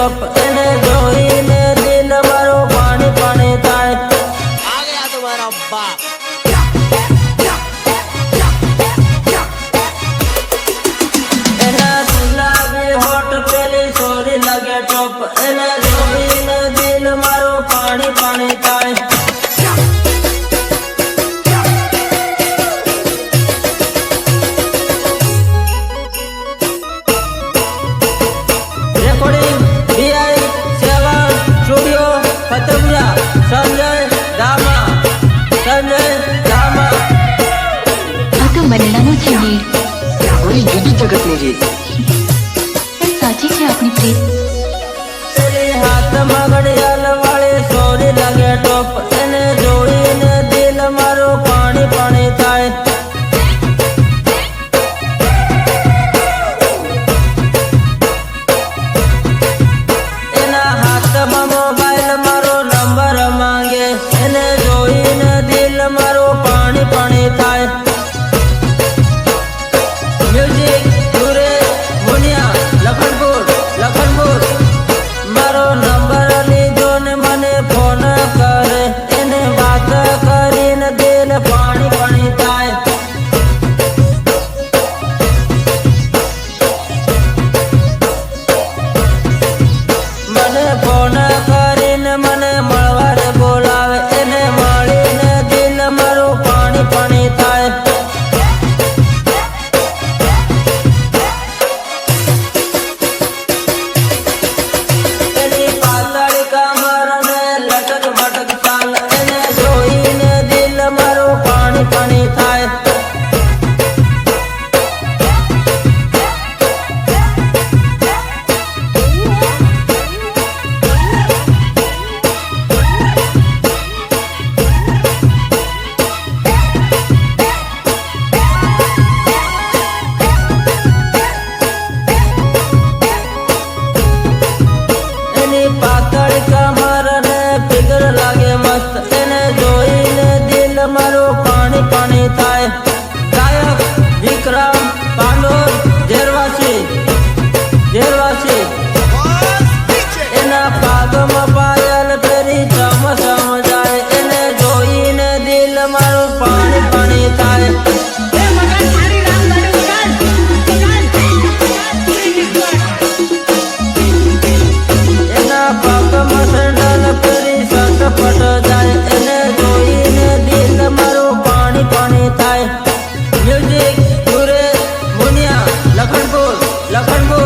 બાપ એને જોઈને દિલ મારો પાણી પાણી થાય. આ ગયા તમારા બાપ. ये यही जगत में जी কা 걸고